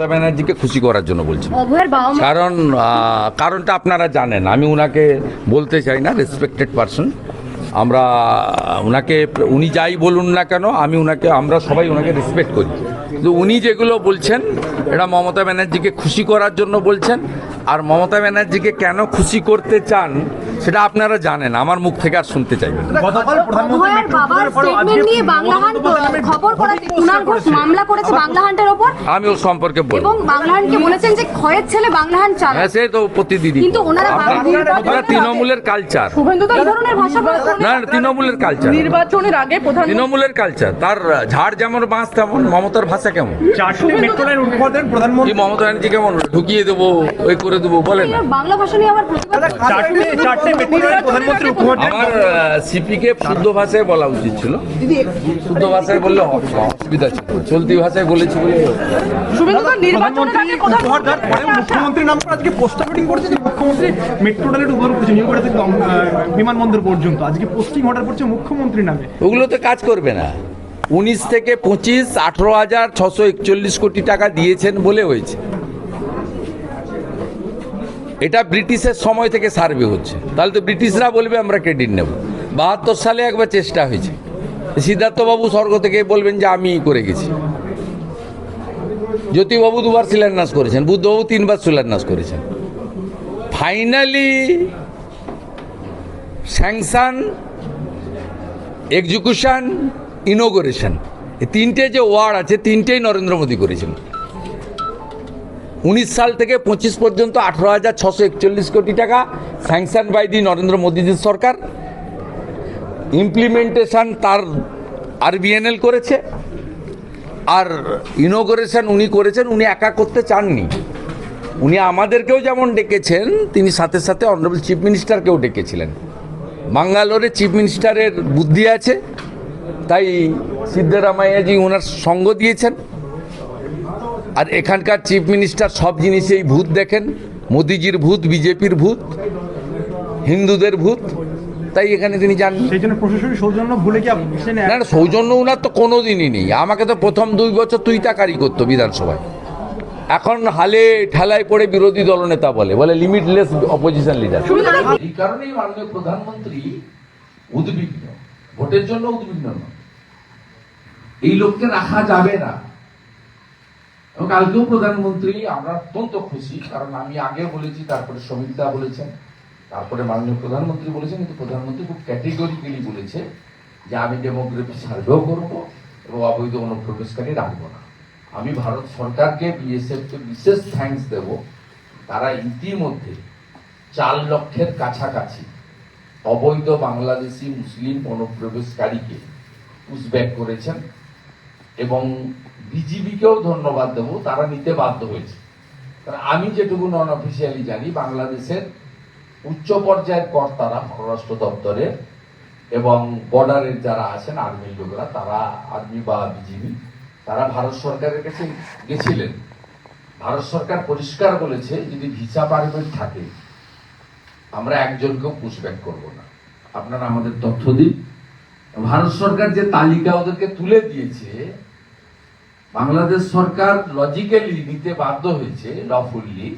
মমতা ব্যানার্জিকে খুশি করার জন্য মা কারণ কারণটা আপনারা জানেন। আমি ওনাকে বলতে চাই না রেসপেক্টেড পারসন আমরা ওনাকে উনি যাই বলুন না কেন আমি ওনাকে আমরা সবাই ওনাকে রেসপেক্ট করি। কিন্তু উনি যেগুলো বলছেন এটা মমতা ব্যানার্জিকে খুশি করার জন্য বলছেন আর মমতা ব্যানার্জিকে কেন খুশি করতে চান সেটা আপনারা জানেন আমার মুখ থেকে আর শুনতে চাইবেন আমি ওর সম্পর্কে হ্যাঁ সে তো প্রতিদিনই। আপনারা তৃণমূলের কালচার না, তৃণমূলের কালচার নির্বাচনের আগে তৃণমূলের কালচার তার ঝাড় যেমন বাঁশ তেমন মমতার ভাষা কেমন? চারটে মেট্রো লাইন উদ্বোধন প্রধানমন্ত্রী মমতা ব্যানার্জি কেমন? ঢুকিয়ে দেবো ওই করে দেবো বলে না। বাংলা ভাষা নিয়ে আবার প্রতিবাদ চারটে চারটে মেট্রো লাইন প্রধানমন্ত্রী দেন। আমার সিপিকে শুদ্ধ ভাষায় বলা উচিত ছিল। শুদ্ধ ভাষায় বললে অসুবিধা ছিল। চলতি ভাষায় বলেছি বলে শুভেন্দু নির্বাচনের আগে উপহার পরে মুখ্যমন্ত্রীর নাম করে আজকে পোস্টার মিটিং করেছে যে মুখ্যমন্ত্রী মেট্রো রেলের উদ্বোধন করেছে থেকে বিমানবন্দর পর্যন্ত। আজকে পোস্টিং অর্ডার করছে মুখ্যমন্ত্রীর নামে। ওগুলো তো কাজ করবে না। উনিশ থেকে পঁচিশ, আঠেরো হাজার ছশো একচল্লিশ কোটি টাকা দিয়েছেন বলে হয়েছে। এটা ব্রিটিশের সময় থেকে সার্ভে হচ্ছে। তাহলে তো ব্রিটিশরা বলবে আমরা ক্রেডিট নেব। বাহাত্তর সালে একবার চেষ্টা হয়েছে। সিদ্ধার্থবাবু স্বর্গ থেকে বলবেন যে আমি করে গেছি। জ্যোতিবাবু দুবার শিলান্যাস করেছেন, বুদ্ধবাবু তিনবার শিলান্যাস করেছেন। ফাইনালি স্যাংশন, এক্সিকিউশন ইনোগ্রেশন তিনটে যে ওয়ার্ড আছে, তিনটেই নরেন্দ্র মোদী করেছেন। উনিশ সাল থেকে পঁচিশ পর্যন্ত আঠারো হাজার ছশো একচল্লিশ কোটি টাকা স্যাংশন বাই দি নরেন্দ্র মোদীজির সরকার। ইমপ্লিমেন্টেশন তার আরবিএনএল করেছে। আর ইনোগ্রেশন উনি করেছেন, উনি একা করতে চাননি। উনি আমাদেরকেও যেমন ডেকেছেন, তিনি সাথে সাথে অনারেবল চিফ মিনিস্টারকেও ডেকেছিলেন। বাঙ্গালোরে চিফ মিনিস্টারের বুদ্ধি আছে। তাই সিদ্ধরামাইয়াজি ওনার সঙ্গ দিয়েছেন। আর এখানকার চিফ মিনিস্টার সব জিনিসেই ভূত দেখেন। মোদিজির ভূত বিজেপির ভূত হিন্দুদের ভূত। তাই এখানে তিনি যান। সৌজন্য ভুলে না না সৌজন্য উনার তো কোনো দিনই নেই। আমাকে তো প্রথম দুই বছর তুই তাকারি করতো বিধানসভায়। এখন হালে ঠেলায় পড়ে বিরোধী দলনেতা বলে বলে লিমিটলেস অপোজিশন লিডার এই কারণেই মাননীয় প্রধানমন্ত্রী উদ্বিগ্ন। ভোটের জন্য উদ্বিগ্ন নয়। এই লোককে রাখা যাবে না। এবং কালকেও প্রধানমন্ত্রী, আমরা অত্যন্ত খুশি, কারণ আমি আগে বলেছি, তারপরে শ্রমিকদা বলেছেন, তারপরে মাননীয় প্রধানমন্ত্রী বলেছেন, কিন্তু প্রধানমন্ত্রী খুব ক্যাটেগরিক্যালি বলেছে যে আমি ডেমোগ্রাফি সার্ভেও করব এবং অবৈধ অনুপ্রবেশকারী রাখব না। আমি ভারত সরকারকে বিএসএফকে বিশেষ থ্যাঙ্কস দেব। তারা ইতিমধ্যে চার লক্ষের কাছাকাছি অবৈধ বাংলাদেশি মুসলিম অনুপ্রবেশকারীকে পুশব্যাক করেছেন এবং বিজিবিকেও ধন্যবাদ দেবো, তারা নিতে বাধ্য হয়েছে। কারণ আমি যেটুকু নন অফিসিয়ালি জানি, বাংলাদেশের উচ্চ পর্যায়ের কর্তারা, পররাষ্ট্র দপ্তরের এবং বর্ডারের যারা আছেন আর্মির লোকরা, তারা আর্মি বা বিজিবি, তারা ভারত সরকারের কাছে গেছিলেন। ভারত সরকার পরিষ্কার বলেছে, যদি ভিসা পারমিট থাকে আমরা একজনকেও পুশব্যাক করব না। আপনারা আমাদের তথ্য দিন। ভারত সরকার যে তালিকা ওদেরকে তুলে দিয়েছে, বাংলাদেশ সরকার লজিক্যালি নিতে বাধ্য হয়েছে লফুল্লি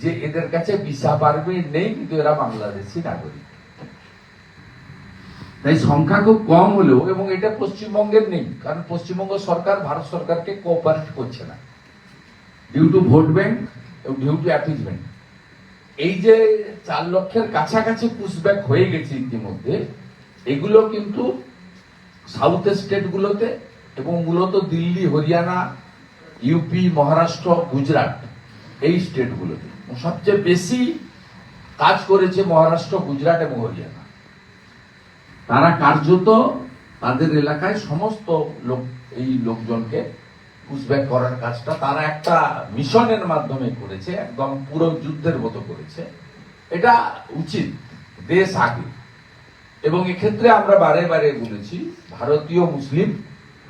যে এদের কাছে ভিসা পারমিট নেই, কিন্তু এরা বাংলাদেশি নাগরিক। তাই সংখ্যা খুব কম হলেও, এবং এটা পশ্চিমবঙ্গের নেই, কারণ পশ্চিমবঙ্গ সরকার ভারত সরকারকে কোঅপারেট করছে না। ডিউ টু ভোট ব্যাংক এবং ডিউ টু অ্যাপিজমেন্ট এই যে চার লক্ষের কাছাকাছি পুশব্যাক হয়ে গেছে ইতিমধ্যে, এগুলো কিন্তু সাউথ স্টেটগুলোতে এবং মূলত দিল্লি, হরিয়ানা ইউপি মহারাষ্ট্র, গুজরাট এই স্টেটগুলোতে সবচেয়ে বেশি কাজ করেছে মহারাষ্ট্র, গুজরাট এবং হরিয়ানা। তারা কার্যত তাদের এলাকায় সমস্ত লোক, এই লোকজনকে পুশব্যাক করার কাজটা তারা একটা মিশনের মাধ্যমে করেছে, একদম পুরো যুদ্ধের মতো করেছে। এটা উচিত, দেশ আগে। এবং এক্ষেত্রে আমরা বারে বারে বলেছি, ভারতীয় মুসলিম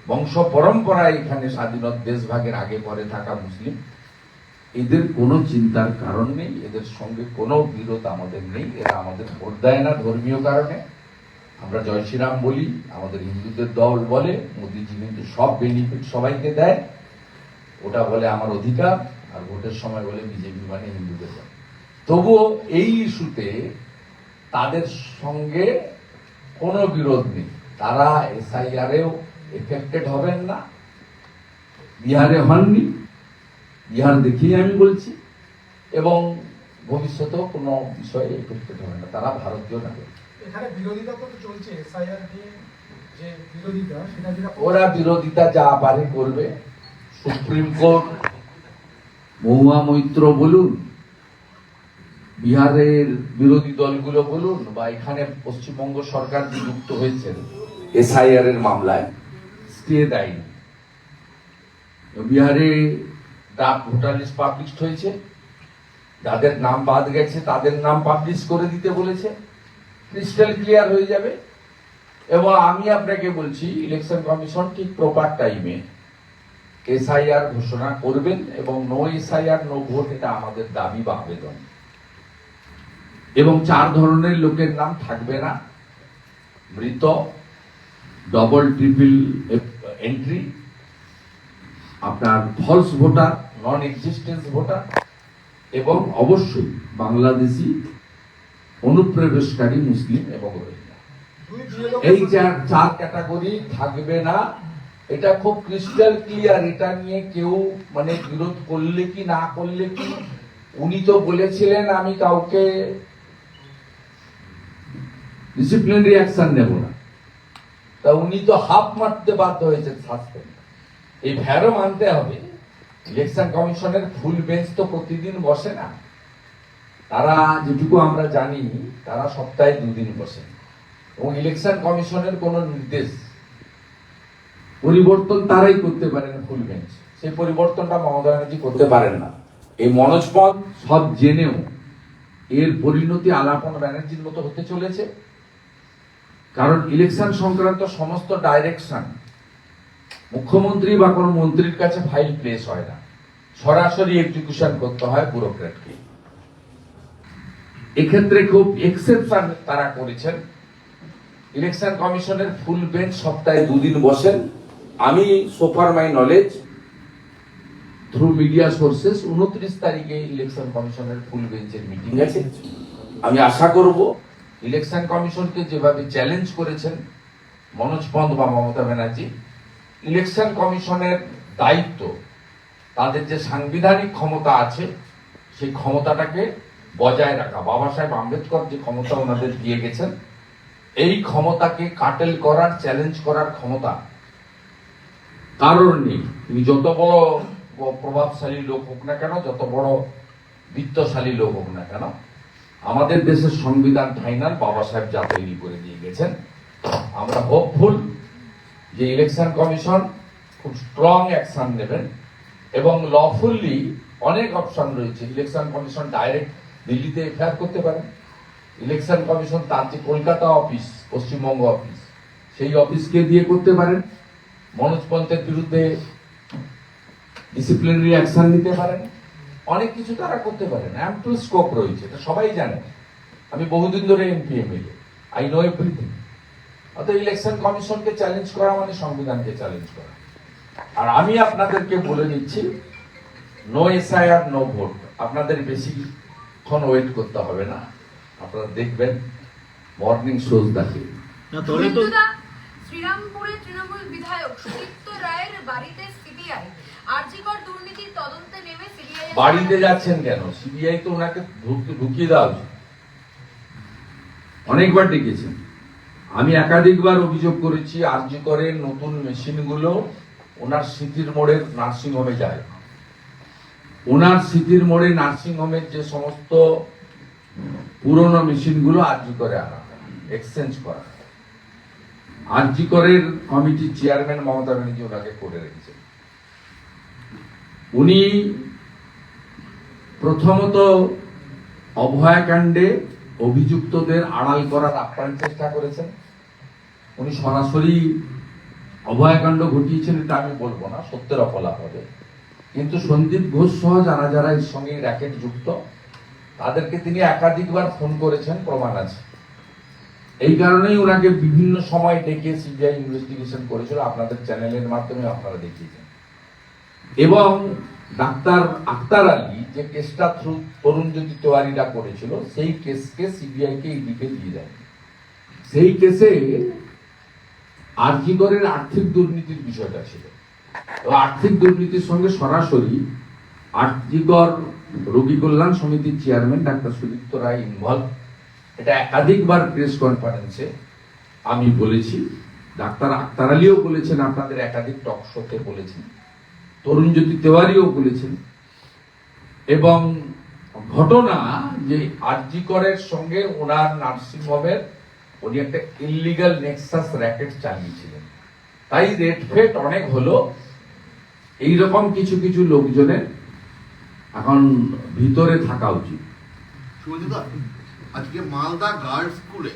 বংশ পরম্পরায় এখানে স্বাধীনত দেশভাগের আগে পরে থাকা মুসলিম। এদের কোনো চিন্তার কারণ নেই, এদের সঙ্গে কোনো বিরোধ আমাদের নেই, এরা আমাদের ভোট দেয় না ধর্মীয় কারণে। আমরা জয় শ্রীরাম বলি, আমাদের হিন্দুদের দল বলে মোদিজি কিন্তু সব বেনিফিট সবাইকে দেয়। ওটা বলে আমার অধিকার, আর ভোটের সময় বলে বিজেপি মানে হিন্দুদের দল। তবুও এই ইস্যুতে তাদের সঙ্গে কোনো বিরোধ নেই। তারা এসআইআরেও এফেক্টেড হবেন না। বিহারে হননি। বিহার দেখিয়ে আমি বলছি। এবং ভবিষ্যতেও কোনো বিষয়ে এফেক্টেড হবে না। তারা ভারতীয় নাগরিক। বিরোধিতা তো চলছে এসআইআর যে বিরোধিতা, সেটা যেটা ওরা বিরোধিতা যা পারে করবে। সুপ্রিম কোর্ট, মহুয়া মৈত্র বলুন, বিহারের বিরোধী দলগুলো বলুন, বা এখানে পশ্চিমবঙ্গ সরকার যুক্ত হয়েছেন এসআইআর এর মামলায় স্টে দেয়নি বিহারে ড্রাফট ভোটার লিস্ট পাবলিশ হয়েছে। যাদের নাম বাদ গেছে, তাদের নাম পাবলিশ করে দিতে বলেছে। ক্রিস্টাল ক্লিয়ার হয়ে যাবে। এবং আমি আপনাকে বলছি ইলেকশন কমিশন ঠিক প্রপার টাইমে এসআইআর ঘোষণা করবেন এবং নো এসআইআর নো ভোট এটা আমাদের দাবি বা আবেদন। এবং চার ধরনের লোকের নাম থাকবে না। মৃত ডবল ট্রিপল এন্ট্রি আপনার false voter non existence voter এবং অবশ্যই বাংলাদেশি অনুপ্রবেশকারী মুসলিম এবং রোহিঙ্গা। এই চার ক্যাটাগরি থাকবে না, এটা খুব ক্রিস্টাল ক্লিয়ার এটা নিয়ে কেউ মানে বিরোধ করলে কি, না করলে কি? উনি তো বলেছিলেন, আমি কাউকে ডিসিপ্লিনারি অ্যাকশন নেব না। তা উনি তো হাফ মারতে বাধ্য হয়েছেন সাসপেন্ড এই ভ্যারও মানতে হবে। ইলেকশন কমিশনের ফুল বেঞ্চ তো প্রতিদিন বসে না। তারা যেটুকু আমরা জানি, তারা সপ্তাহে দুদিন বসেন এবং ইলেকশন কমিশনের কোন নির্দেশ, পরিবর্তন তারাই করতে পারেন ফুল বেঞ্চ সেই পরিবর্তনটা মমতা ব্যানার্জি করতে পারেন না। এই মনোজ পদ সব জেনেও এর পরিণতি আলাপন ব্যানার্জির মতো হতে চলেছে। কারণ ইলেকশন সংক্রান্ত সমস্ত ডাইরেকশন মুখ্যমন্ত্রী বা কোনো মন্ত্রীর কাছে ফাইল প্লেস হয় না। সরাসরি এক্সিকিউশন করতে হয় ব্যুরোক্রেটকে এক্ষেত্রে খুব এক্সেপশন তারা করেছেন। ইলেকশন কমিশনের ফুল বেঞ্চ সপ্তাহে দুদিন বসেন। আমি so far my knowledge through media sources উনত্রিশ তারিখে ইলেকশন কমিশনের ফুল বেঞ্চের মিটিং আছে। আমি আশা করব ইলেকশন কমিশনকে যেভাবে চ্যালেঞ্জ করেছেন, মনোজ পন্থ বা মমতা ব্যানার্জি ইলেকশন কমিশনের দায়িত্ব, তাদের যে সাংবিধানিক ক্ষমতা আছে, সেই ক্ষমতাটাকে বজায় রাখা। বাবা সাহেব আম্বেদকর যে ক্ষমতা ওনাদের দিয়ে গেছেন, এই ক্ষমতাকে কাটেল করার চ্যালেঞ্জ করার ক্ষমতা কারোর নেই। তুমি যত বড় প্রভাবশালী লোক হোক না কেন, যত বড় বিত্তশালী লোক হোক না কেন, আমাদের দেশের সংবিধান ফাইনাল বাবা সাহেব যা তৈরি করে দিয়ে গেছেন। আমরা হোপফুল যে ইলেকশন কমিশন খুব স্ট্রং অ্যাকশন নেবেন এবং লফুল্লি অনেক অপশন রয়েছে। ইলেকশন কমিশন ডাইরেক্ট দিল্লিতে এফআইআর করতে পারেন ইলেকশন কমিশন তার যে কলকাতা অফিস পশ্চিমবঙ্গ অফিস সেই অফিসকে দিয়ে করতে পারেন, মনোজ পন্থের বিরুদ্ধে ডিসিপ্লিনারি অ্যাকশন নিতে পারেন, অনেক কিছু তারা করতে পারেন অ্যাম্পল স্কোপ রয়েছে, এটা সবাই জানে। আমি বহুদিন ধরে MP MLA I know everything অর্থাৎ ইলেকশন কমিশনকে চ্যালেঞ্জ করা মানে সংবিধানকে চ্যালেঞ্জ করা। আর আমি আপনাদেরকে বলে দিচ্ছি নো এসআইআর নো ভোট আপনাদের বেশিক্ষণ ওয়েট করতে হবে না। আপনারা দেখবেন মর্নিং শোজ দেখে। মৃত্যুদা শ্রীরামপুরে তৃণমূল বিধায়ক সুদীপ্ত রায়ের বাড়িতে সিবিআই আরজিকর দুর্নীতির তদন্তে নেমে সিবিআই বাড়িতে যাচ্ছেন কেন? সিবিআই তো ওনাকে ঢুক- ঢুকিয়ে দেওয়া উচিত। অনেকবার ডেকেছেন। আমি একাধিকবার অভিযোগ করেছি আরজি করে নতুন মেশিনগুলো ওনার স্মৃতির মোড়ের নার্সিং হোমে যায়। ওনার স্মৃতির মোড়ে নার্সিং হোমের যে সমস্ত পুরনো মেশিনগুলো আরজি করে আনা এক্সচেঞ্জ করা আরজি করের কমিটির চেয়ারম্যান মমতা ব্যানার্জি ওনাকে করে রেখেছেন উনি প্রথমত অভয়াকাণ্ডে অভিযুক্তদের আড়াল করার আপ্রাণ চেষ্টা করেছেন। উনি সরাসরি অভয়াকাণ্ড ঘটিয়েছেন এটা আমি বলব না, সত্যের অপলা হবে কিন্তু সন্দীপ ঘোষ সহ যারা যারা এর সঙ্গে র্যাকেট যুক্ত, তাদেরকে তিনি একাধিকবার ফোন করেছেন, প্রমাণ আছে। এই কারণেই ওনাকে বিভিন্ন সময় ডেকে সিবিআই ইনভেস্টিগেশন করেছিল, আপনাদের চ্যানেলের মাধ্যমে আপনারা দেখিয়েছেন। এবং ডাক্তার আক্তার আলী যে কেসটা থ্রু তরুণজ্যোতি তেওয়ারিরা করেছিল, সেই কেসকে সিবিআইকে ইডিকে দিয়ে দেয়। সেই কেসে আর্জিকরের আর্থিক দুর্নীতির বিষয়টা ছিল? আর্থিক দুর্নীতির সঙ্গে সরাসরি আর্জিকর রোগী কল্যাণ সমিতির চেয়ারম্যান ডাক্তার সুদীপ্ত রায় ইনভলভ এটা একাধিকবার প্রেস কনফারেন্সে আমি বলেছি। ডাক্তার আক্তার আলীও বলেছেন, আপনাদের একাধিক টক শোতে বলেছেন। তরুণ জ্যোতি তেওয়ারিও বলেছেন। এবং ঘটনা যে আরজিকরের সঙ্গে ওনার নার্সিং হোমের উনি একটা ইলিগাল নেক্সাস র্যাকেট চালিয়েছিলেন। তাই রেট ফেট অনেক হলো। এইরকম কিছু কিছু লোকজনের এখন ভিতরে থাকা উচিত। আজকে মালদা গার্লস স্কুলে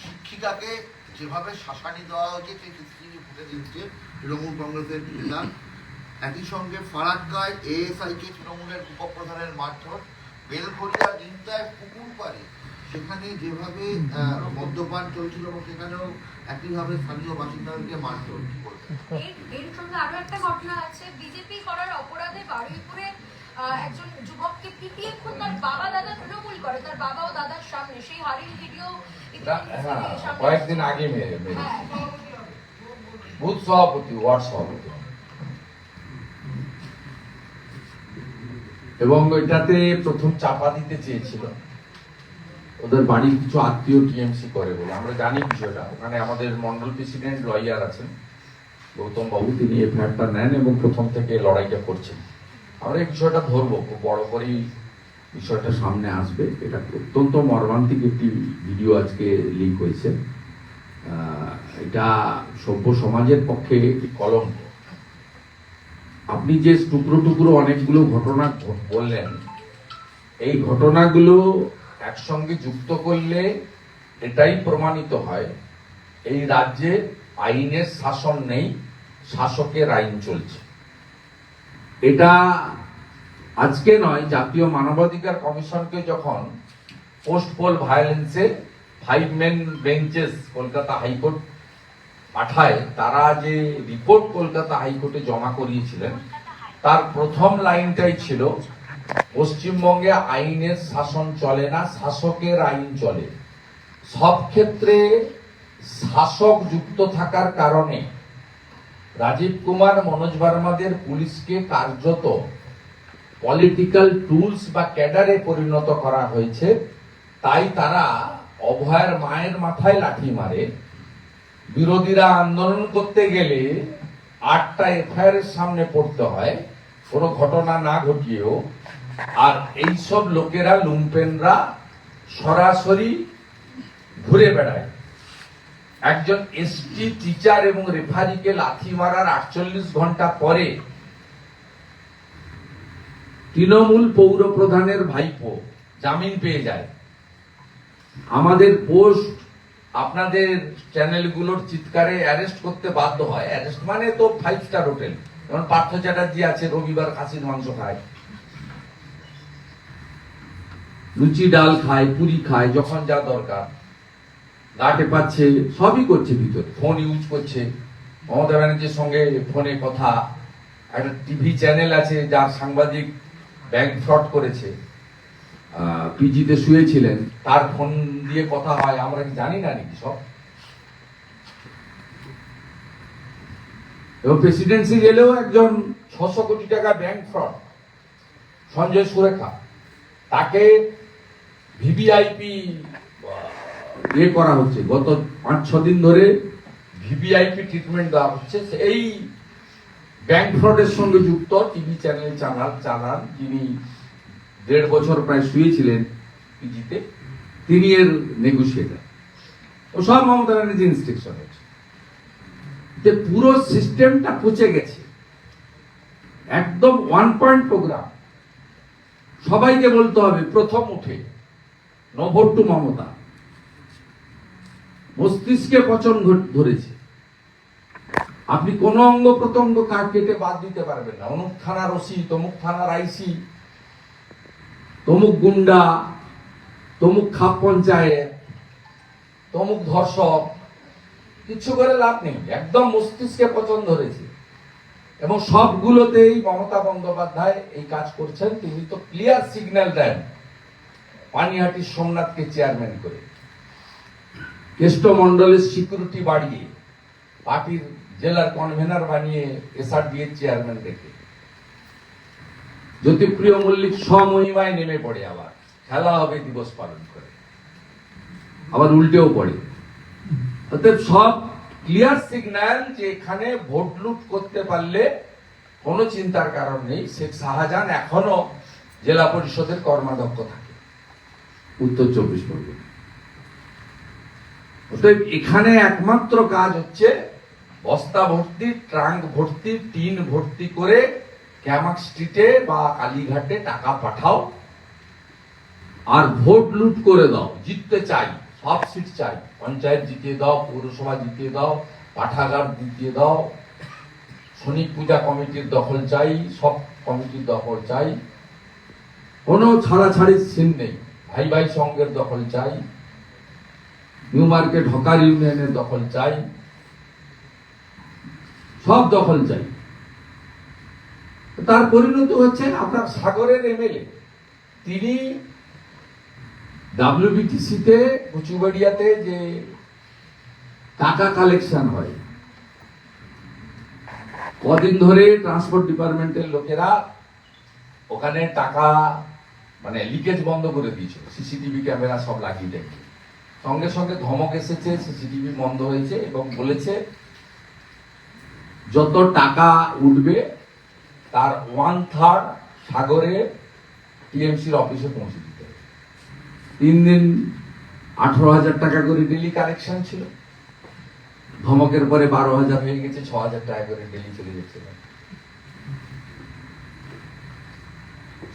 শিক্ষিকাকে যেভাবে শাসানি দেওয়া হয়েছে, সেই সিসিটিভি ফুটে দিচ্ছে তৃণমূল কংগ্রেসের নেতা। একই সঙ্গে ফারাক্কায় এএসআই কে তৃণমূলের উপপ্রধানের মারধর। বেলঘরিয়া নিমতায় পুকুর পাড়ে সেখানে যেভাবে আহ, মদ্যপান চলছিল এবং সেখানেও একইভাবে স্থানীয় বাসিন্দাদেরকে মারধর এর সঙ্গে আরও একটা ঘটনা আছে। বিজেপি করার অপরাধে বারুইপুরে একজন যুবককে পিটিয়ে খুন তার বাবা দাদা তৃণমূল করে। তার বাবা ও দাদার সামনে। সেই হারির ভিডিও হ্যাঁ কয়েকদিন আগে হ্যাঁ। বুথ সভাপতি ওয়ার্ড সভাপতি। এবং এটাতে প্রথম চাপা দিতে চেয়েছিল। ওদের বাড়ির কিছু আত্মীয় টিএমসি করে বলে। আমরা জানি বিষয়টা। ওখানে আমাদের মন্ডল প্রেসিডেন্ট লয়ার আছেন, গৌতম বাবু। তিনি এফআইআরটা নেন এবং প্রথম থেকে লড়াইটা করছেন। আমরা এই বিষয়টা ধরবো। খুব বড় করেই বিষয়টা সামনে আসবে। এটা অত্যন্ত মর্মান্তিক একটি ভিডিও আজকে লিক হয়েছে। এটা সভ্য সমাজের পক্ষে একটি কলঙ্ক। আপনি যে টুকরো টুকরো অনেকগুলো ঘটনা বললেন, এই ঘটনাগুলো একসঙ্গে যুক্ত করলে এটাই প্রমাণিত হয়। এই রাজ্যে আইনের শাসন নেই, শাসকের আইন চলছে। এটা আজকে নয়, জাতীয় মানবাধিকার কমিশনকে যখন post poll ভায়োলেন্সে five men benches Kolkata high court পাঠায়, তারা যে রিপোর্ট কলকাতা হাইকোর্টে জমা করিয়েছিলেন, তার প্রথম লাইনটাই ছিল পশ্চিমবঙ্গে আইনের শাসন চলে না, শাসকের আইন চলে। সব ক্ষেত্রে শাসক যুক্ত থাকার কারণে রাজীব কুমার, মনোজ ভার্মাদের পুলিশকে কার্যত পলিটিক্যাল টুলস বা ক্যাডারে পরিণত করা হয়েছে। তাই তারা অভয়ের মায়ের মাথায় লাঠি মারে। বিরোধীরা আন্দোলন করতে গেলে আটটা এফআইআর সামনে পড়তে হয়। কোনো ঘটনা না ঘটিয়েও আর এইসব লোকেরা লুম্পেনরা সরাসরি ঘুরে বেড়ায়। একজন এসটি টিচার এবং রেফারিকে লাথি মারার আটচল্লিশ ঘণ্টা পরে তৃণমূল পৌর প্রধানের ভাইপো জামিন পেয়ে যায়। আমাদের পোস্ট আপনাদের চ্যানেলগুলোর চিৎকারে অ্যারেস্ট করতে বাধ্য হয়। অ্যারেস্ট মানে তো ফাইভ স্টার হোটেল যেমন পার্থ চ্যাটার্জি আছে, রবিবার খাসির মাংস খায়। লুচি ডাল খায়, পুরি খায়, যখন যা দরকার। গাটে পাচ্ছে, সবই করছে ভিতরে ফোন ইউজ করছে। মমতা ব্যানার্জির সঙ্গে ফোনে কথা। একটা টিভি চ্যানেল আছে যার সাংবাদিক ব্যাংক ফ্রড করেছে। পিজিতে শুয়েছিলেন, তার ফোন দিয়ে কথা হয়, আমরা কি জানি না নাকি সব? এবং প্রেসিডেন্সি গেলেও একজন ছশো কোটি টাকা ব্যাংক ফ্রড সঞ্জয় সুরেখা। তাকে ভিভিআইপি ইয়ে করা হচ্ছে। গত পাঁচ, ছ দিন ধরে ভিভিআইপি ট্রিটমেন্ট দেওয়া হচ্ছে। এই ব্যাংক ফ্রডের সঙ্গে যুক্ত টিভি চ্যানেল চালান চালান, যিনি দেড় বছর প্রায় শুয়েছিলেন পিজিতে, তিনি এর নেগোসিয়েটার ও সব মমতা ব্যানার্জি ইনস্ট্রাকশন যে পুরো সিস্টেমটা পচে গেছে। একদম ওয়ান পয়েন্ট প্রোগ্রাম সবাইকে বলতে হবে, প্রথম উঠে। No to Mamata. মস্তিষ্কে পচন ধরেছে। আপনি কোন অঙ্গ প্রত্যঙ্গ কাট কেটে বাদ দিতে পারবেন না। অমুক থানার ওসি তমুক থানার আইসি তমুক গুন্ডা, তমুক খাপ পঞ্চায়েত, তমুক ধর্ষক, কিছু করে লাভ নেই। একদম মস্তিষ্কে পচন ধরেছে। এবং সবগুলোতেই মমতা বন্দ্যোপাধ্যায় এই কাজ করছেন। তিনি তো ক্লিয়ার সিগন্যাল দেন। পানিহাটি সোমনাথকে চেয়ারম্যান করে। কেষ্ট মন্ডলের সিকিউরিটি বাড়িয়ে পার্টির জেলার কনভেনার বানিয়ে এসআরডি এর চেয়ারম্যান রেখে জ্যোতিপ্রিয় মল্লিক স্বমহিমায় নেমে পড়ে আবার। খেলা হবে দিবস পালন করে। আবার উল্টেও পড়ে। অতএব সব ক্লিয়ার সিগন্যাল যে এখানে ভোট লুট করতে পারলে কোনো চিন্তার কারণ নেই। শেখ শাহজাহান এখনও জেলা পরিষদের কর্মাধ্যক্ষ থাকে। উত্তর চব্বিশ পরগনা। অতএব এখানে একমাত্র কাজ হচ্ছে বস্তা ভর্তি, ট্রাঙ্ক ভর্তি, টিন ভর্তি করে ক্যামাক স্ট্রিটে বা কালীঘাটে টাকা পাঠাও আর ভোট লুট করে দাও, জিততে চাই, সব সিট চাই, পঞ্চায়েত জিতিয়ে দাও, পৌরসভা জিতিয়ে দাও, পাঠাগার জিতিয়ে দাও, শনিক পূজা কমিটির দখল চাই, সব কমিটির দখল চাই, কোনো ছাড়াছাড়ির সিন নেই। ভাই ভাই সঙ্গের দখল চাই, নিউ মার্কেট হকার ইউনিয়নের দখল চাই, সব দখল চাই। তার পরিণতি হচ্ছে আপনার সাগরের এমএলএ তিনি ডাব্লিউবিটিসিতে কুচুবাড়িয়াতে যে টাকা কালেকশন হয়, কদিন ধরে ট্রান্সপোর্ট ডিপার্টমেন্টের লোকেরা ওখানে টাকা মানে লিকেজ বন্ধ করে দিয়েছে। সিসিটিভি ক্যামেরা সব লাগিয়ে দেয় সঙ্গে সঙ্গে ধমক এসেছে সিসিটিভি বন্ধ হয়েছে এবং বলেছে, যত টাকা উঠবে, তার ওয়ান থার্ড সাগরে টিএমসির অফিসে পৌঁছে দিতে তিন দিন আঠারো হাজার টাকা করে ডেলি কালেকশন ছিল। ধমকের পরে বারো হাজার হয়ে গেছে, ছ হাজার টাকা করে ডেলি চলে যাচ্ছে।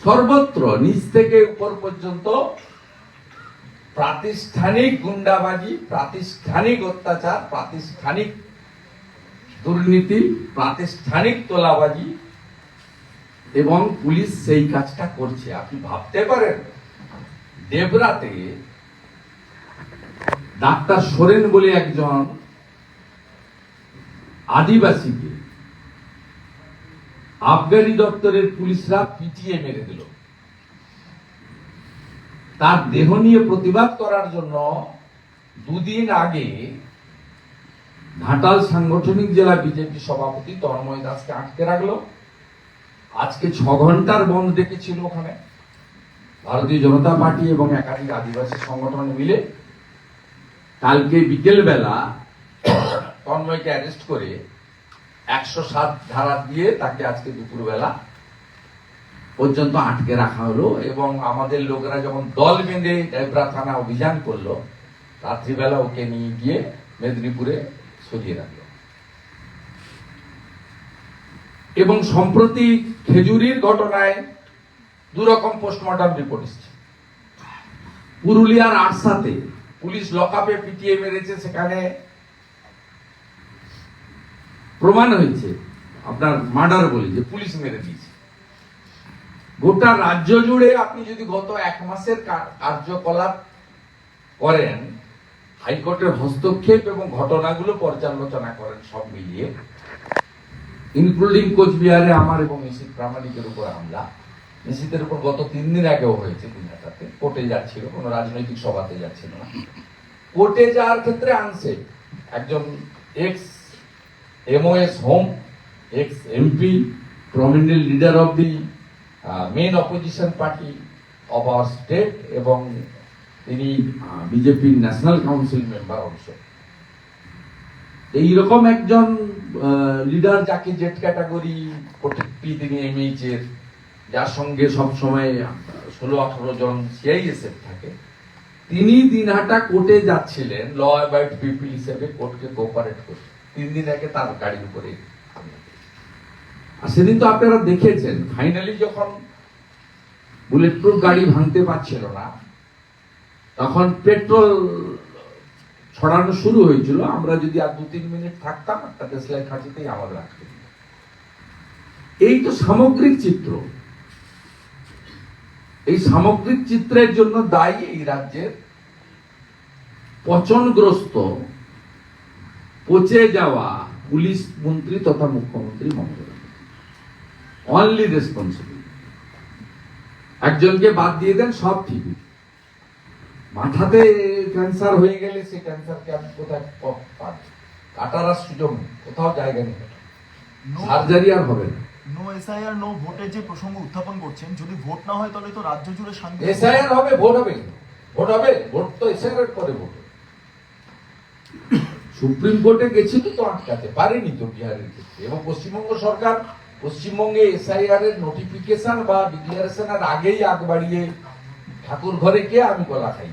সর্বত্র, নিচ থেকে উপর পর্যন্ত প্রাতিষ্ঠানিক গুন্ডাবাজি, প্রাতিষ্ঠানিক অত্যাচার, প্রাতিষ্ঠানিক দুর্নীতি, প্রাতিষ্ঠানিক তোলাবাজি, এবং পুলিশ সেই কাজটা করছে। আপনি ভাবতে পারেন, দেবরাতে ডাক্তার সোরেন বলে একজন আদিবাসীকে আফগানি দপ্তরের পুলিশরা পিটিয়ে মেরে দিল। তার দেহ নিয়ে প্রতিবাদ করার জন্য দুদিন আগে ঘাটাল সাংগঠনিক জেলা বিজেপি সভাপতি তন্ময় দাসকে আটকে রাখল। আজকে ছ ঘণ্টার বন্ধ ডেকেছিল ওখানে। ভারতীয় জনতা পার্টি এবং একাধিক আদিবাসী সংগঠন মিলে। কালকে বিকেল বেলা তন্ময়কে অ্যারেস্ট করে একশো সাত ধারা দিয়ে তাকে আজকে দুপুরবেলা পর্যন্ত আটকে রাখা হলো এবং আমাদের লোকেরা যখন দল বেঁধে ডেবরা থানা অভিযান করল, রাত্রিবেলা ওকে নিয়ে গিয়ে মেদিনীপুরে সরিয়ে রাখল। এবং সম্প্রতি খেজুরির ঘটনায় দুরকম পোস্টমর্টম রিপোর্ট এসছে। পুরুলিয়ার আরসাতে পুলিশ লকআপে পিটিয়ে মেরেছে, সেখানে প্রমাণ হয়েছে, আপনার মার্ডার বলে যে পুলিশ মেরে দিয়েছে। গোটা রাজ্য জুড়ে আপনি যদি গত এক মাসের কার্যকলাপ করেন, হাইকোর্টের হস্তক্ষেপ এবং ঘটনাগুলো পর্যালোচনা করেন সব মিলিয়ে ইনক্লুডিং কোচবিহারে আমার এবং নিশীত প্রামাণিকের উপর হামলা, নিশীতের উপর গত তিন দিন আগেও হয়েছে দিনহাটাতে কোর্টে যাচ্ছিল, কোনো রাজনৈতিক সভাতে যাচ্ছিল না। কোর্টে যাওয়ার ক্ষেত্রে আনসেফ একজন ex MOS home ex MP prominent leader of the main opposition party of our state এবং তিনি বিজেপির ন্যাশনাল কাউন্সিল মেম্বার অংশ এইরকম একজন লিডার যাকে জেট ক্যাটাগরি প্রত্যেকটি তিনি এমএইচ এর, যার সঙ্গে সব সময় ষোলো আঠারো জন সিআইএসএফ থাকে, তিনি দিনহাটা কোর্টে যাচ্ছিলেন ল অ্যাবাইড পিপল হিসেবে কোর্টকে কোঅপারেট করতে। তিন দিন আগে তার গাড়ির উপরে আর সেদিন তো আপনারা দেখেছেন ফাইনালি যখন বুলেট প্রুফ গাড়ি ভাঙতে পারছিল না, তখন পেট্রোল ছড়ানো শুরু হয়েছিল। আমরা যদি আর দু তিন মিনিট থাকতাম, একটা দেশলাই খাঁচিতেই আমাদের আটকে এই তো সামগ্রিক চিত্র। এই সামগ্রিক চিত্রের জন্য দায়ী এই রাজ্যের পচনগ্রস্ত পচে যাওয়া পুলিশ মন্ত্রী তথা মুখ্যমন্ত্রী মমতা। অনলি রেসপন্সিবল একজনকে বাদ দিয়ে দেন সব ঠিক মাথাতে ক্যান্সার হয়ে গেলে সে ক্যান্সারকে আপনি কোথায় প- পাবেন কাটার আর সুযোগ কোথাও জায়গা নেই। সার্জারি আর হবে না। নো এসআইআর নো ভোটের যে প্রসঙ্গ উত্থাপন করছেন যদি ভোট না হয় তাহলে তো রাজ্য জুড়ে শান্তি এসআইআর হবে ভোট হবে। ভোট হবে ভোট তো এসআইআর করে ভোট। সুপ্রিম কোর্টে তো আটকাতে, পারেনি তো বিহারের ক্ষেত্রে। এবং পশ্চিমবঙ্গ সরকার পশ্চিমবঙ্গে এসআইআর এর নোটিফিকেশন বা ডিক্লারেশনের আগেই আগ বাড়িয়ে ঠাকুর ঘরে কে আমি কলা খাই?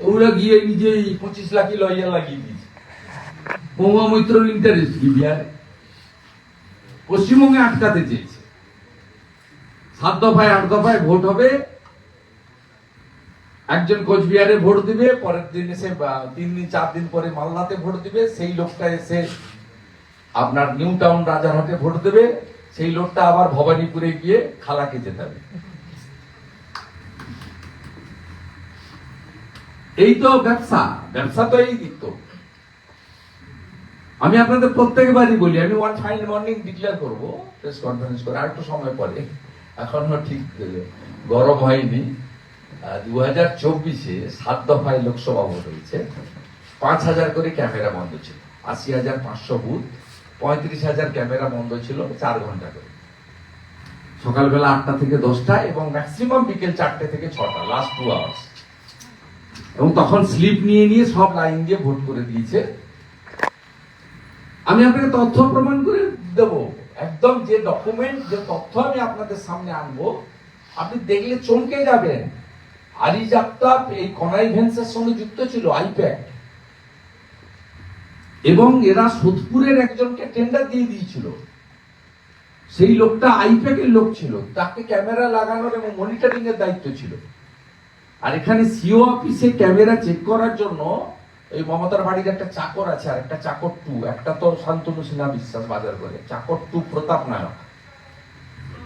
ওরা গিয়ে নিজেই পঁচিশ লাখি লইয়া লাগিয়ে দিয়েছে। মহুয়া মৈত্র ইন্টারেস্ট কি বিহারে? পশ্চিমবঙ্গে আটকাতে চেয়েছে। সাত দফায়, আট দফায় ভোট হবে। একজন কোচবিহারে ভোট দিবে, পরের দিন এসে তিন দিন, চার দিন পরে মালদাতে ভোট দিবে, সেই লোকটা এসে আপনার নিউ টাউন রাজারহাটে ভোট দেবে, সেই লোকটা আবার ভবানীপুরে গিয়ে খালাকে জেতাবে এই তো ব্যবসা ব্যবসা তো এই দিক তো। আমি আপনাদের প্রত্যেকবারই বলি, আমি ওয়ান ফাইন মর্নিং ডিক্লেয়ার করব প্রেস কনফারেন্স করে, আর একটু সময় পরে। এখনও ঠিক গরম হয়নি। দু হাজার চব্বিশে সাত দফায় লোকসভা ভোট হয়েছে। পাঁচ হাজার করে ক্যামেরা বন্ধ ছিল। আশি হাজার পাঁচশো বুথ, পঁয়ত্রিশ হাজার ক্যামেরা বন্ধ ছিল চার ঘণ্টা করে। সকালবেলা আটটা থেকে দশটা এবং ম্যাক্সিমাম বিকেল চারটে থেকে ছটা লাস্ট টু আওয়ার্স এবং তখন স্লিপ নিয়ে নিয়ে সব লাইন দিয়ে ভোট করে দিয়েছে। আমি আপনাকে তথ্য প্রমাণ করে দেব। একদম যে ডকুমেন্ট যে তথ্য আমি আপনাদের সামনে আনব, আপনি দেখলে চমকে যাবেন। আরিজ আফতাব এই কনাইভেন্সের সঙ্গে যুক্ত ছিল আইপ্যাক এবং এরা সোদপুরের একজনকে টেন্ডার দিয়ে দিয়েছিল। সেই লোকটা আইপ্যাকের লোক ছিল, তাকে ক্যামেরা লাগানোর এবং মনিটরিং এর দায়িত্ব ছিল। আর এখানে সিও অফিসে ক্যামেরা চেক করার জন্য এই মমতার বাড়ির একটা চাকর আছে আর একটা চাকর টু, একটা তো শান্তনু সিনহা বিশ্বাস বাজার করে চাকর টু প্রতাপ নায়ক।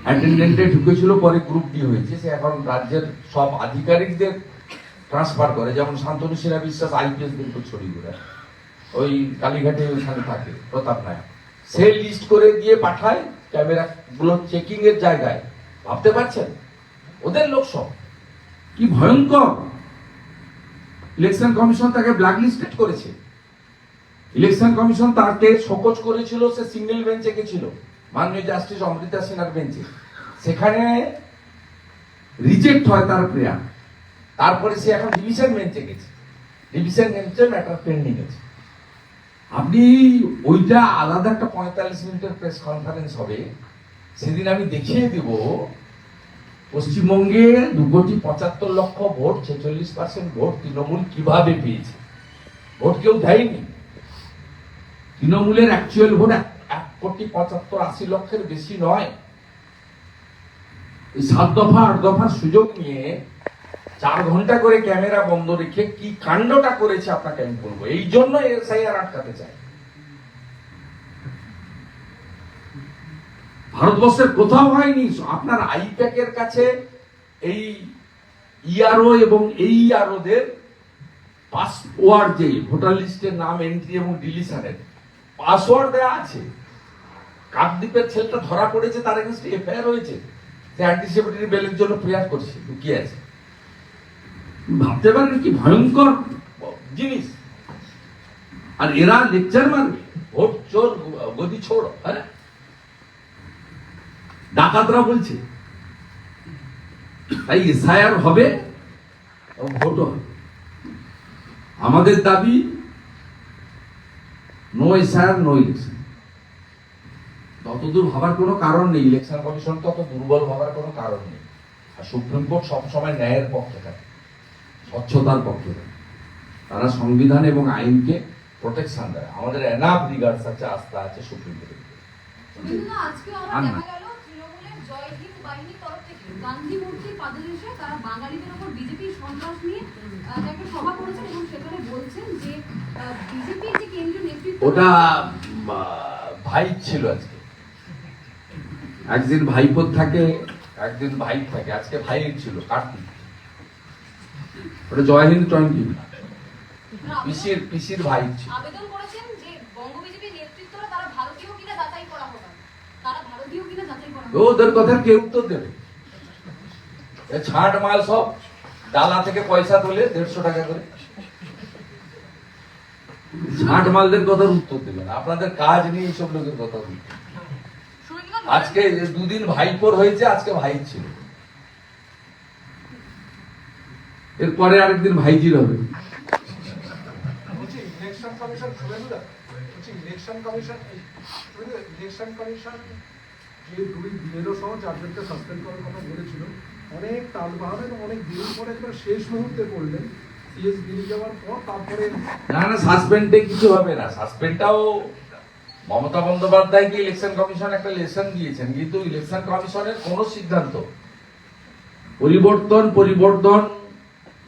অ্যাটেন্ডেন্টে ঢুকেছিল, পরে গ্রুপ ডি হয়েছে। সে এখন রাজ্যের সব আধিকারিকদের ট্রান্সফার করে। যেমন শান্তনু সিনহা বিশ্বাস আইপিএস কিন্তু ছড়িয়ে ঘুরে ওই কালীঘাটে ওইখানে থাকে, প্রতাপ নায়ক সে লিস্ট করে দিয়ে পাঠায় ক্যামেরা গুলো চেকিং এর জায়গায়। ভাবতে পারছেন? ওদের লোক সব। কি ভয়ঙ্কর! ইলেকশন কমিশন তাকে ব্ল্যাক লিস্টেড করেছে। ইলেকশন কমিশন তাকে শোকজ করেছিল, সে সিঙ্গেল বেঞ্চে গেছিল। মাননীয় জাস্টিস অমৃতা সিনহার বেঞ্চে। সেখানে রিজেক্ট হয় তার প্রেয়ার তারপরে সে এখন ডিভিশন বেঞ্চে গেছে। ডিভিশন বেঞ্চে ম্যাটার পেন্ডিং আছে। আপনি ওইটা আলাদা একটা পঁয়তাল্লিশ মিনিটের প্রেস কনফারেন্স হবে। সেদিন আমি দেখিয়ে দেব, পশ্চিমবঙ্গে দু কোটি পঁচাত্তর লক্ষ ভোট, ছেচল্লিশ পার্সেন্ট ভোট তৃণমূল কীভাবে পেয়েছে? ভোট কেউ দেয়নি। তৃণমূলের অ্যাকচুয়াল ভোট এক- কোটি পঁচাত্তর আশি লক্ষের বেশি নয়। সাত দফা, আট দফার সুযোগ নিয়ে চার ঘণ্টা করে ক্যামেরা বন্ধ রেখে কি কাণ্ডটা করেছে আপনাকে আমি বলব? এই জন্য এসআইআর আটকাতে চাই। ভারতবর্ষের কোথাও হয়নি। আপনার আইপ্যাকের কাছে এই ইআরও এবং এই ইআরওদের পাসওয়ার্ড যে ভোটার লিস্টের নাম এন্ট্রি এবং ডিলিশনের পাসওয়ার্ড দেওয়া আছে। কাকদ্বীপের ছেলেটা ধরা পড়েছে, তার এগেনস্টে এফআইআর হয়েছে। সে অ্যান্টিসিপেটরি বেলের জন্য প্রেয়ার করছে, লুকিয়ে আছে। ভাবতে পারেন কি ভয়ঙ্কর জিনিস। আর এরা লেকচার মারবে। ভোট চোর, গদি ছোড় হ্যাঁ? ডাকাতরা বলছে তাই এসআইআর হবে ভোটও হবে। আমাদের দাবি নো এসআইআর নো ইলেকশন ততদূর ভাবার কোনো কারণ নেই ইলেকশন কমিশন তত দুর্বল ভাবার কোনো কারণ নেই আর সুপ্রিম কোর্ট সবসময় ন্যায়ের পক্ষে থাকে স্বচ্ছতার পক্ষে থাকে তারা সংবিধান এবং আইনকে প্রোটেকশন দেয় আমাদের এনাফ রিগার্ডস আছে আস্থা আছে সুপ্রিম কোর্টের উপর। শুভেন্দুদা, আজকেও আবার আর না। দেখা গেল তৃণমূলের জয় হিন্দ বাহিনীর তরফ থেকে গান্ধী মূর্তির পাদদেশে তারা বাঙালিদের ওপর বিজেপি সন্ত্রাস নিয়ে একটা সভা করেছেন এবং সেখানে বলছেন যে বিজেপির যে কেন্দ্রীয় নেতৃত্ব ওটা ভাই ছিল আজকে একদিন ভাইপোর থাকে একদিন ভাই থাকে। আজকে ভাই ছিল কার্তিক। ওটা জয় হিন্দ টোয়েন্টি পিসির পিসির ভাই ছিল। ওদের কথা কে উত্তর দেবে। ছাঁট মাল সব ডালা থেকে পয়সা তোলে দেড়শো টাকা করে। ছাঁট মালদের কথার উত্তর দেবেন। আপনাদের কাজ নেই এইসব লোকের কথা বলতে আজকে দুদিন ভাইপোর হয়েছে আজকে ভাই ছিল। এরপরে আরেকদিন ভাইজির হবে ইলেকশন কমিশন ইলেকশন কমিশন যে দুই বিএলও সহ চারজনকে সাসপেন্ড করার কথা বলেছিল অনেক এবং অনেক দিন পরে একবার শেষ মুহূর্তে করলেন। সিএস বেরিয়ে যাওয়ার পর তারপরে না না সাসপেন্ডে কিছু হবে না। সাসপেন্ডটাও মমতা বন্দ্যোপাধ্যায়কে ইলেকশন কমিশন একটা লেসন দিয়েছেন, কিন্তু ইলেকশন কমিশনের কোন সিদ্ধান্ত, পরিবর্তন পরিবর্তন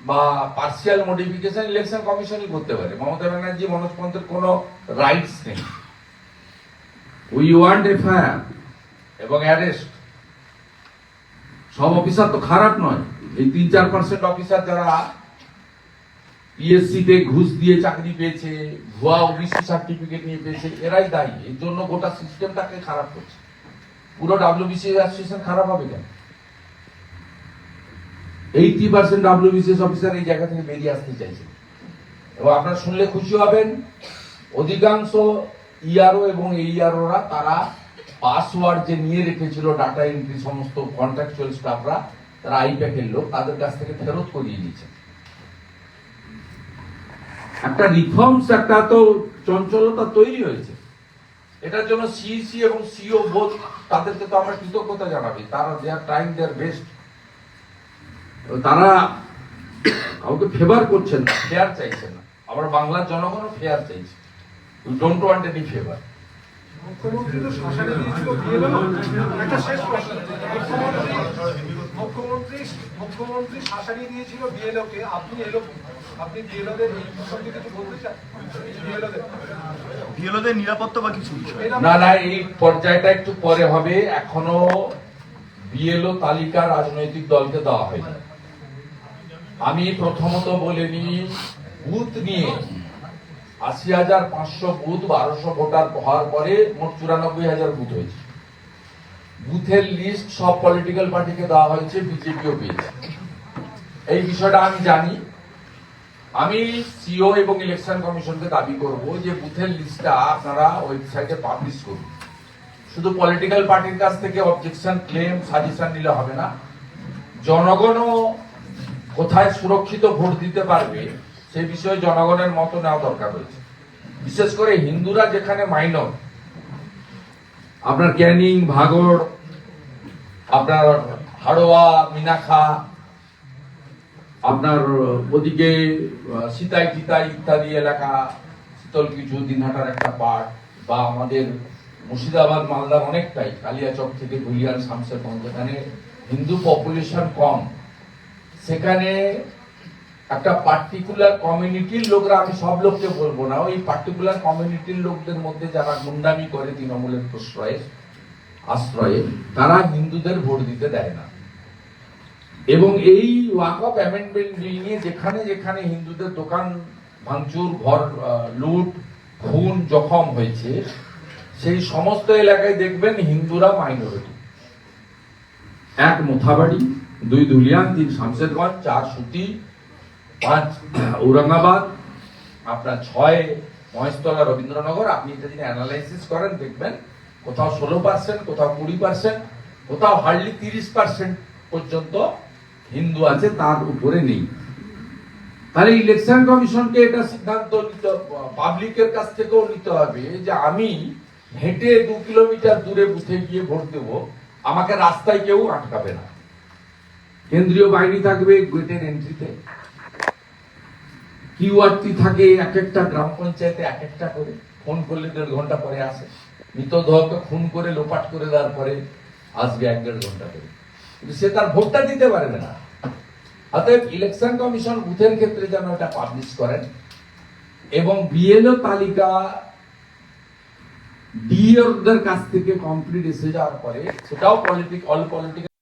বা পার্সিয়াল মডিফিকেশন ইলেকশন কমিশনই করতে পারে। মমতা ব্যানার্জি, মনোজ পন্থের কোনো রাইটস নেই। উই ওয়ান্ট এফআইআর এবং অ্যারেস্ট সব অফিসার তো খারাপ নয়। এই তিন চার পার্সেন্ট অফিসার যারা পিএসসি তে ঘুষ দিয়ে চাকরি পেয়েছে, ভুয়া ওবিসি সার্টিফিকেট নিয়ে পেয়েছে, এরাই দায়ী। এর জন্য গোটা সিস্টেমটাকে খারাপ করছে। পুরো ডাব্লিউবিসি অ্যাসোসিয়েশন খারাপ হবে কেন? এইটি পার্সেন্ট ডাব্লিউবিসিএস অফিসার এই জায়গা থেকে বেরিয়ে আসতে চাইছে। এবং আপনারা শুনলে খুশি হবেন, অধিকাংশ ইআরও এবং এইআরওরা তারা পাসওয়ার্ড যে নিয়ে রেখেছিল ডাটা এন্ট্রি সমস্ত কন্ট্রাকচুয়াল স্টাফরা তারা আইপ্যাকের লোক, তাদের কাছ থেকে ফেরত করিয়ে দিয়েছে। একটা রিফর্মস একটা তো চঞ্চলতা তৈরি হয়েছে। এটার জন্য সিইসি এবং সিও বোধ তাদেরকে তো আমরা কৃতজ্ঞতা জানাবি। তারা দে আর ট্রাইং দেয়ার বেস্ট তারা কাউকে ফেভার করছেন না ফেয়ার চাইছেন না। আবার বাংলার জনগণও ফেয়ার চাইছে। ডোন্ট ওয়ান্ট এনি ফেভার মুখ্যমন্ত্রী তো শাসানি দিয়েছিল বিএলও একটা শেষ প্রশ্ন। মুখ্যমন্ত্রী মুখ্যমন্ত্রী মুখ্যমন্ত্রী শাসানি দিয়েছিল বিএলওকে আপনি এলো আপনি বিএলওদের এই প্রসঙ্গে কিছু বলতে চান? বিএলওদের বিএলওদের নিরাপত্তা বা কিছু না না এই পর্যায়টা একটু পরে হবে। এখনও বিএলও তালিকা রাজনৈতিক দলকে দেওয়া হয়নি। আমি প্রথমত বলে বলিনি বুথ নিয়ে আশি হাজার পাঁচশো বুথ, বারোশো ভোটার হওয়ার পরে মোট চুরানব্বই হাজার বুথ হয়েছে। বুথের লিস্ট সব পলিটিক্যাল পার্টিকে দেওয়া হয়েছে বিজেপিও পেয়েছে। এই বিষয়টা আমি জানি। আমি সিও এবং ইলেকশন কমিশনকে দাবি করব যে বুথের লিস্টটা আপনারা ওয়েবসাইটে পাবলিশ করুন। শুধু পলিটিক্যাল পার্টির কাছ থেকে অবজেকশন ক্লেম সাজেশন নিলে হবে না। জনগণও কোথায় সুরক্ষিত ভোট দিতে পারবে সেই বিষয়ে জনগণের মত নেওয়া দরকার রয়েছে বিশেষ করে হিন্দুরা যেখানে মাইনর আপনার ক্যানিং ভাগড় আপনার হাড়োয়া মিনাখা আপনার ওদিকে সিতাই টিতাই ইত্যাদি এলাকা শীতল কিছু দিনহাটার একটা পার্ট বা আমাদের মুর্শিদাবাদ, মালদার অনেকটাই, কালিয়াচক থেকে গুলিয়ান শামসেরগঞ্জ যেখানে হিন্দু পপুলেশন কম। সেখানে একটা পার্টিকুলার কমিউনিটির লোকরা, আমি সব লোককে বলব না, ওই পার্টিকুলার কমিউনিটির লোকদের মধ্যে যারা গুন্ডামি করে তৃণমূলের প্রশ্রয়ে, আশ্রয়ে, তারা হিন্দুদের ভোট দিতে দেয় না। এবং এই ওয়াক অফ অ্যামেন্ডমেন্ট বিল নিয়ে যেখানে যেখানে হিন্দুদের দোকান, ভাঙচুর, ঘর লুট, খুন, জখম হয়েছে, সেই সমস্ত এলাকায় দেখবেন হিন্দুরা মাইনরিটি এক মোথাবাড়ি, দুই দুলিয়ান তিন শামশেরগঞ্জ, চার সুতি পাঁচ, ঔরঙ্গাবাদ, আপনার ছয়, মহেশতলা, রবীন্দ্রনগর, আপনি এটা যদি অ্যানালাইসিস করেন, দেখবেন কোথাও ষোলো পার্সেন্ট কোথাও কুড়ি পার্সেন্ট কোথাও হার্ডলি তিরিশ পার্সেন্ট পর্যন্ত হিন্দু আছে, তার উপরে নেই। তাহলে ইলেকশন কমিশনকে এটা সিদ্ধান্ত নিতে পাবলিকের কাছ থেকেও নিতে হবে যে আমি হেঁটে দু কিলোমিটার দূরে বুথে গিয়ে ভোট দেব, আমাকে রাস্তায় কেউ আটকাবে না। কেন্দ্রীয় বাহিনী থাকবে গেটের এন্ট্রিতে কিউআরটি থাকে এক একটা গ্রাম পঞ্চায়েতে এক একটা করে। ফোন করলে দেড় ঘণ্টা পরে আসে। মৃতদেহকে খুন করে লোপাট করে দেওয়ার পরে আসবে এক দেড় ঘণ্টা করে কিন্তু সে তার ভোটটা দিতে পারবে না। অতএব ইলেকশন কমিশন বুথের ক্ষেত্রে যেন এটা পাবলিশ করেন এবং বিএলও তালিকা ডিএর কাছ থেকে কমপ্লিট এসে যাওয়ার পরে সেটাও পলিটিক, অল পলিটিক্যাল